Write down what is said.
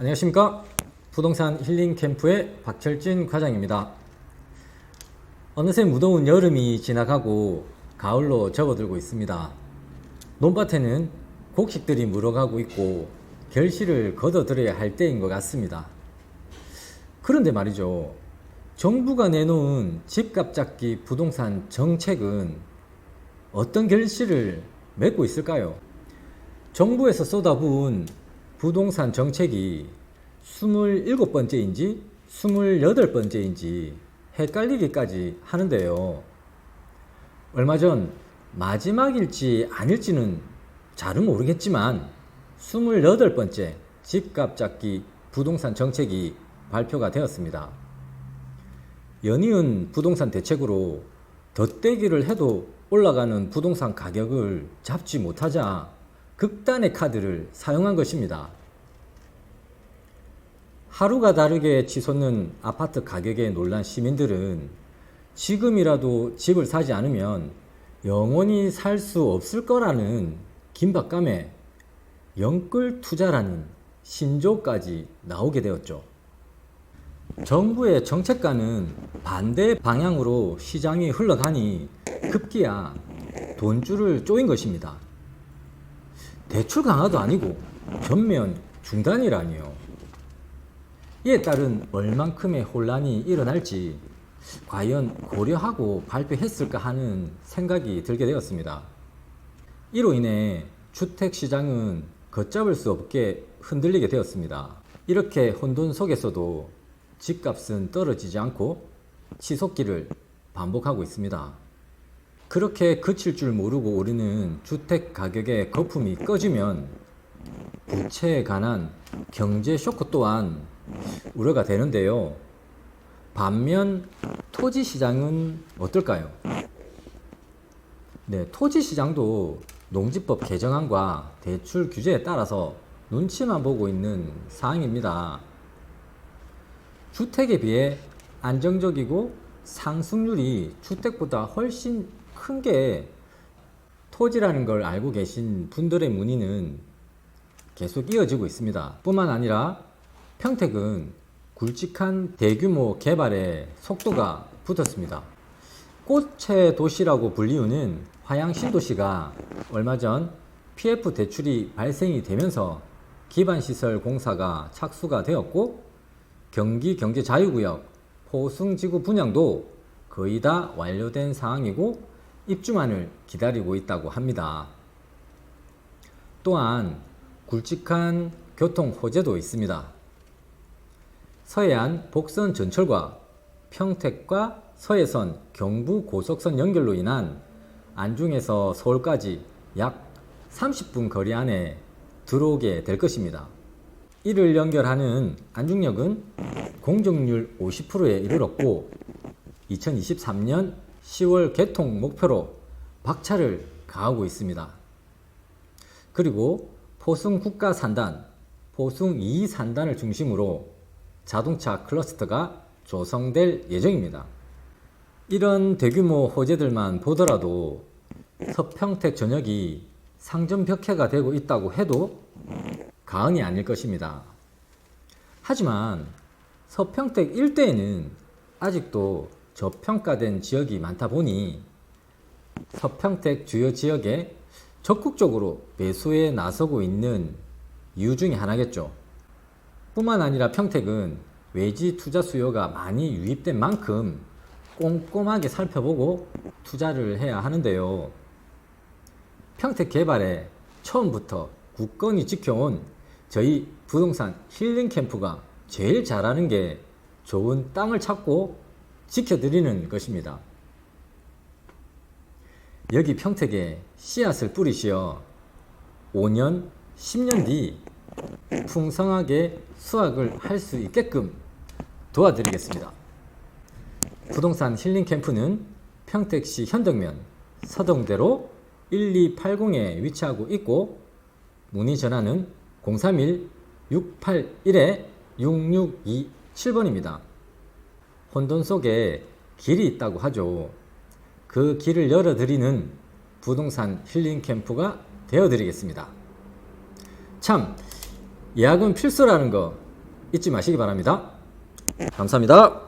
안녕하십니까? 부동산 힐링 캠프의 박철진 과장입니다. 어느새 무더운 여름이 지나가고 가을로 접어들고 있습니다. 논밭에는 곡식들이 물어가고 있고 결실을 거둬들여야 할 때인 것 같습니다. 그런데 말이죠. 정부가 내놓은 집값 잡기 부동산 정책은 어떤 결실을 맺고 있을까요? 정부에서 쏟아부은 부동산 정책이 27번째인지 28번째인지 헷갈리기까지 하는데요. 얼마 전 마지막일지 아닐지는 잘은 모르겠지만 28번째 집값 잡기 부동산 정책이 발표가 되었습니다. 연이은 부동산 대책으로 덧대기를 해도 올라가는 부동산 가격을 잡지 못하자 극단의 카드를 사용한 것입니다. 하루가 다르게 치솟는 아파트 가격에 놀란 시민들은 지금이라도 집을 사지 않으면 영원히 살 수 없을 거라는 긴박감에 영끌 투자라는 신조까지 나오게 되었죠. 정부의 정책과는 반대 방향으로 시장이 흘러가니 급기야 돈줄을 쪼인 것입니다. 대출 강화도 아니고 전면 중단이라니요. 이에 따른 얼만큼의 혼란이 일어날지 과연 고려하고 발표했을까 하는 생각이 들게 되었습니다. 이로 인해 주택 시장은 걷잡을 수 없게 흔들리게 되었습니다. 이렇게 혼돈 속에서도 집값은 떨어지지 않고 치솟기를 반복하고 있습니다. 그렇게 그칠 줄 모르고 오르는 주택 가격의 거품이 꺼지면 부채에 관한 경제 쇼크 또한 우려가 되는데요. 반면 토지 시장은 어떨까요? 네, 토지 시장도 농지법 개정안과 대출 규제에 따라서 눈치만 보고 있는 상황입니다. 주택에 비해 안정적이고 상승률이 주택보다 훨씬 큰 게 토지라는 걸 알고 계신 분들의 문의는 계속 이어지고 있습니다. 뿐만 아니라 평택은 굵직한 대규모 개발에 속도가 붙었습니다. 꽃의 도시라고 불리우는 화양 신도시가 얼마 전 PF 대출이 발생이 되면서 기반시설 공사가 착수가 되었고 경기 경제 자유구역 포승지구 분양도 거의 다 완료된 상황이고 입주만을 기다리고 있다고 합니다. 또한 굵직한 교통 호재도 있습니다. 서해안 복선 전철과 평택과 서해선 경부 고속선 연결로 인한 안중에서 서울까지 약 30분 거리 안에 들어오게 될 것입니다. 이를 연결하는 안중역은 공정률 50%에 이르렀고 2023년 10월 개통 목표로 박차를 가하고 있습니다. 그리고 포승 국가 산단, 포승 2 산단을 중심으로 자동차 클러스터가 조성될 예정입니다. 이런 대규모 호재들만 보더라도 서평택 전역이 상점 벽해가 되고 있다고 해도 가언이 아닐 것입니다. 하지만 서평택 일대에는 아직도 저평가된 지역이 많다 보니 서평택 주요 지역에 적극적으로 매수에 나서고 있는 이유 중에 하나겠죠. 뿐만 아니라 평택은 외지 투자 수요가 많이 유입된 만큼 꼼꼼하게 살펴보고 투자를 해야 하는데요. 평택 개발에 처음부터 굳건히 지켜온 저희 부동산 힐링 캠프가 제일 잘하는 게 좋은 땅을 찾고 지켜드리는 것입니다. 여기 평택에 씨앗을 뿌리시어 5년, 10년 뒤 풍성하게 수확을 할 수 있게끔 도와드리겠습니다. 부동산 힐링 캠프는 평택시 현덕면 서동대로 1280에 위치하고 있고 문의 전화는 031-681-6627번입니다. 혼돈 속에 길이 있다고 하죠. 그 길을 열어드리는 부동산 힐링 캠프가 되어드리겠습니다. 참, 예약은 필수라는 거 잊지 마시기 바랍니다. 감사합니다.